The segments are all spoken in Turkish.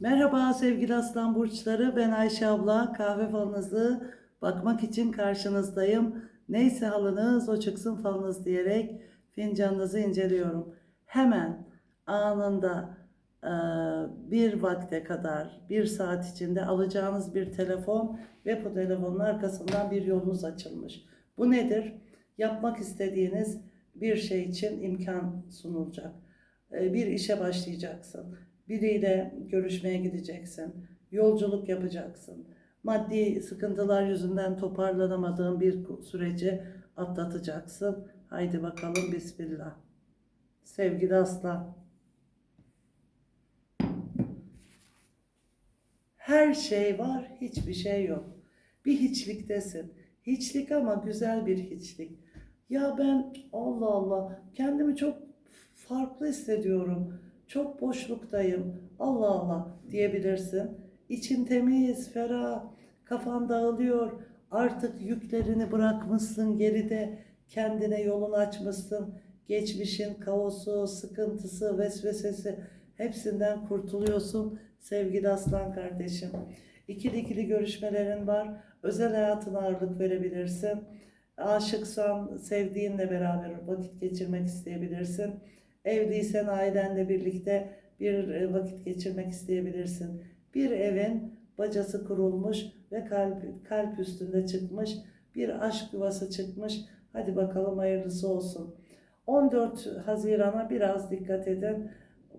Merhaba sevgili aslan burçları. Ben Ayşe abla. Kahve falınızı bakmak için karşınızdayım. Neyse halınız o çıksın falınız diyerek fincanınızı inceliyorum. Hemen anında e, bir vakte kadar, bir saat içinde alacağınız bir telefon ve bu telefonun arkasından bir yolunuz açılmış. Bu nedir? Yapmak istediğiniz bir şey için imkan sunulacak. E, Bir işe başlayacaksın. Biriyle görüşmeye gideceksin. Yolculuk yapacaksın. Maddi sıkıntılar yüzünden toparlanamadığın bir süreci atlatacaksın. Haydi bakalım Bismillah. Sevgili aslan. Her şey var, hiçbir şey yok. Bir hiçliktesin. Hiçlik ama güzel bir hiçlik. Ya ben Allah Allah kendimi çok farklı hissediyorum. Çok boşluktayım. Allah Allah diyebilirsin. İçin temiz, ferah, kafan dağılıyor. Artık yüklerini bırakmışsın geride. Kendine yolunu açmışsın. Geçmişin kaosu, sıkıntısı, vesvesesi hepsinden kurtuluyorsun sevgili aslan kardeşim. İkili ikili görüşmelerin var. Özel hayatına ağırlık verebilirsin. Aşıksan sevdiğinle beraber vakit geçirmek isteyebilirsin. Evliysen ailenle birlikte bir e, vakit geçirmek isteyebilirsin. Bir evin bacası kurulmuş ve kalp, kalp üstünde çıkmış. Bir aşk yuvası çıkmış. Hadi bakalım hayırlısı olsun. 14 Haziran'a biraz dikkat edin.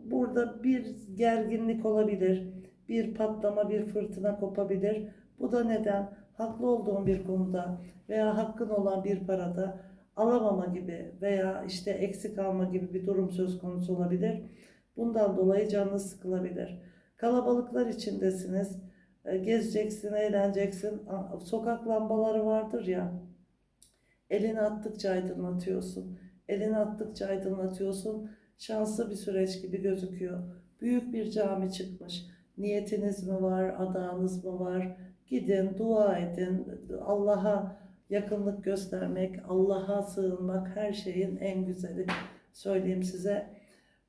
Burada bir gerginlik olabilir. Bir patlama, bir fırtına kopabilir. Bu da neden? Haklı olduğun bir konuda veya hakkın olan bir parada alamama gibi veya işte eksik alma gibi bir durum söz konusu olabilir. Bundan dolayı canınız sıkılabilir. Kalabalıklar içindesiniz. E, Gezeceksin, eğleneceksin. Sokak lambaları vardır ya. Elini attıkça aydınlatıyorsun. Elini attıkça aydınlatıyorsun. Şanslı bir süreç gibi gözüküyor. Büyük bir cami çıkmış. Niyetiniz mi var, adağınız mı var? Gidin, dua edin. Allah'a yakınlık göstermek, Allah'a sığınmak her şeyin en güzeli. Söyleyeyim size.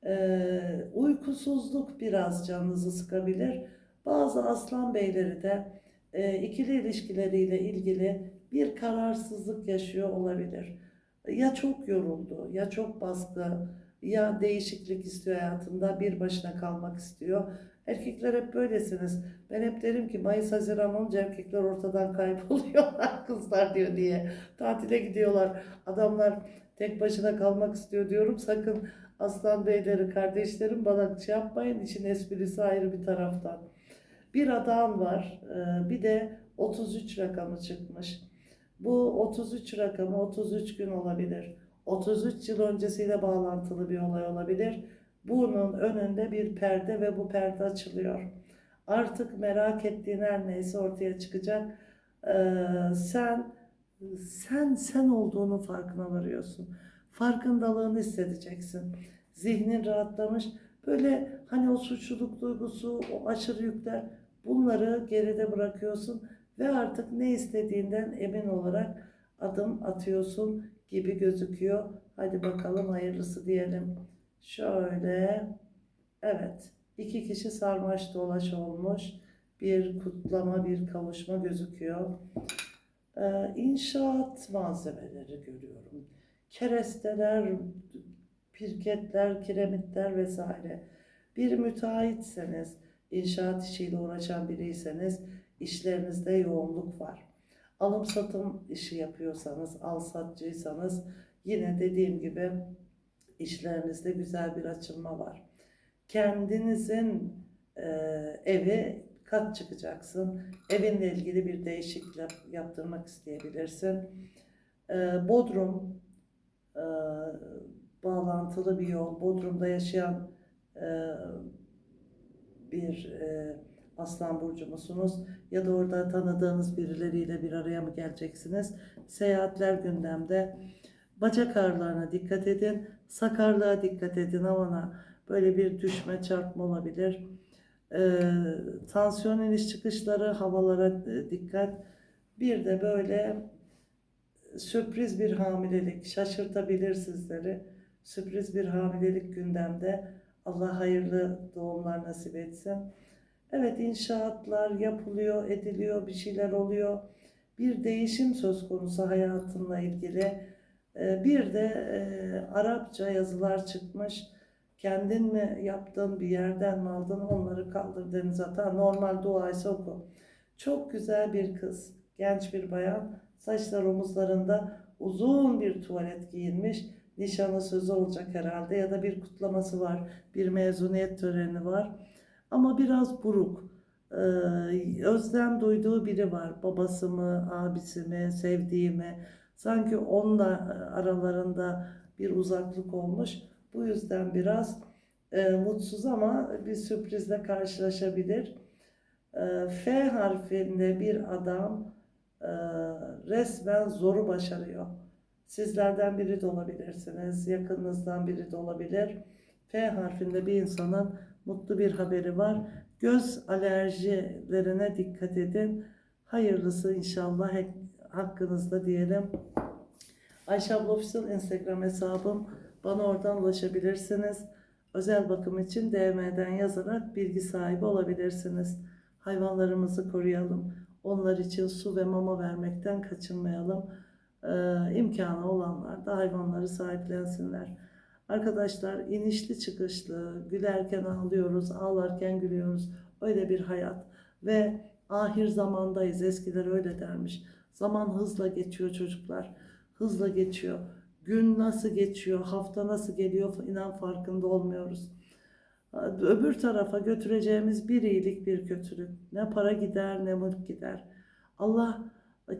Ee, uykusuzluk biraz canınızı sıkabilir. Bazı aslan beyleri de e, ikili ilişkileriyle ilgili bir kararsızlık yaşıyor olabilir. Ya çok yoruldu, ya çok baskı, ya değişiklik istiyor hayatında, bir başına kalmak istiyor. Erkekler hep böylesiniz. Ben hep derim ki Mayıs Haziran olunca erkekler ortadan kayboluyorlar kızlar diyor diye. Tatile gidiyorlar. Adamlar tek başına kalmak istiyor diyorum. Sakın aslan beyleri kardeşlerim bana şey yapmayın. İşin esprisi ayrı bir taraftan. Bir adağın var. ee, Bir de 33 rakamı çıkmış. Bu 33 rakamı 33 gün olabilir. 33 yıl öncesiyle bağlantılı bir olay olabilir. Bunun önünde bir perde ve bu perde açılıyor. Artık merak ettiğin her neyse ortaya çıkacak. Ee, sen sen sen olduğunu farkına varıyorsun. Farkındalığını hissedeceksin. Zihnin rahatlamış. Böyle hani o suçluluk duygusu, o aşırı yükler bunları geride bırakıyorsun ve artık ne istediğinden emin olarak adım atıyorsun gibi gözüküyor. Hadi bakalım hayırlısı diyelim. Şöyle. Evet. iki kişi sarmaş dolaş olmuş. Bir kutlama, bir kavuşma gözüküyor. Ee, inşaat malzemeleri görüyorum. Keresteler, pirketler, kiremitler vesaire. Bir müteahhitseniz, inşaat işiyle uğraşan biriyseniz işlerinizde yoğunluk var. Alım satım işi yapıyorsanız, al satçıysanız yine dediğim gibi işlerinizde güzel bir açılma var. Kendinizin e, evi kat çıkacaksın. Evinle ilgili bir değişiklik yap- yaptırmak isteyebilirsin. E, Bodrum e, bağlantılı bir yol. Bodrum'da yaşayan e, bir e, aslan burcu musunuz? Ya da orada tanıdığınız birileriyle bir araya mı geleceksiniz? Seyahatler gündemde. Bacak ağrılarına dikkat edin. Sakarlığa dikkat edin. Havana böyle bir düşme çarpma olabilir. Ee, tansiyon iniş çıkışları havalara e, dikkat. Bir de böyle sürpriz bir hamilelik şaşırtabilir sizleri. Sürpriz bir hamilelik gündemde. Allah hayırlı doğumlar nasip etsin. Evet inşaatlar yapılıyor, ediliyor, bir şeyler oluyor. Bir değişim söz konusu hayatınla ilgili. Ee, Bir de e, Arapça yazılar çıkmış. Kendin mi yaptın, bir yerden mi aldın, onları kaldır denize at. Normal dua ise oku. Çok güzel bir kız, genç bir bayan. Saçlar omuzlarında uzun bir tuvalet giyinmiş. Nişanı sözü olacak herhalde ya da bir kutlaması var. Bir mezuniyet töreni var. Ama biraz buruk. Ee, özlem duyduğu biri var. Babası mı, abisi mi, sevdiği mi? Sanki onunla aralarında bir uzaklık olmuş. Bu yüzden biraz e, mutsuz ama bir sürprizle karşılaşabilir. E, F harfinde bir adam e, resmen zoru başarıyor. Sizlerden biri de olabilirsiniz, yakınınızdan biri de olabilir. F harfinde bir insanın mutlu bir haberi var. Göz alerjilerine dikkat edin. Hayırlısı inşallah hakkınızda diyelim. Ayşe abla Official Instagram hesabım. Bana oradan ulaşabilirsiniz. Özel bakım için DM'den yazarak bilgi sahibi olabilirsiniz. Hayvanlarımızı koruyalım. Onlar için su ve mama vermekten kaçınmayalım. Ee, imkanı olanlar da hayvanları sahiplensinler. Arkadaşlar inişli çıkışlı, gülerken ağlıyoruz, ağlarken gülüyoruz. Öyle bir hayat. Ve ahir zamandayız. Eskiler öyle dermiş. Zaman hızla geçiyor çocuklar. Hızla geçiyor. Gün nasıl geçiyor, hafta nasıl geliyor inan farkında olmuyoruz. Öbür tarafa götüreceğimiz bir iyilik bir kötülük. Ne para gider ne mülk gider. Allah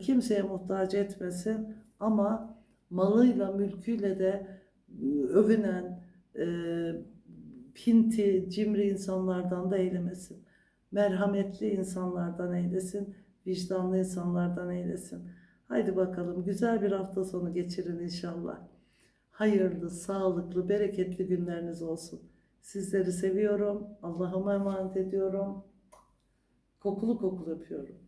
kimseye muhtaç etmesin ama malıyla mülküyle de övünen e, pinti, cimri insanlardan da eylemesin. Merhametli insanlardan eylesin, vicdanlı insanlardan eylesin. Haydi bakalım güzel bir hafta sonu geçirin inşallah. Hayırlı, sağlıklı, bereketli günleriniz olsun. Sizleri seviyorum. Allah'ıma emanet ediyorum. Kokulu kokulu öpüyorum.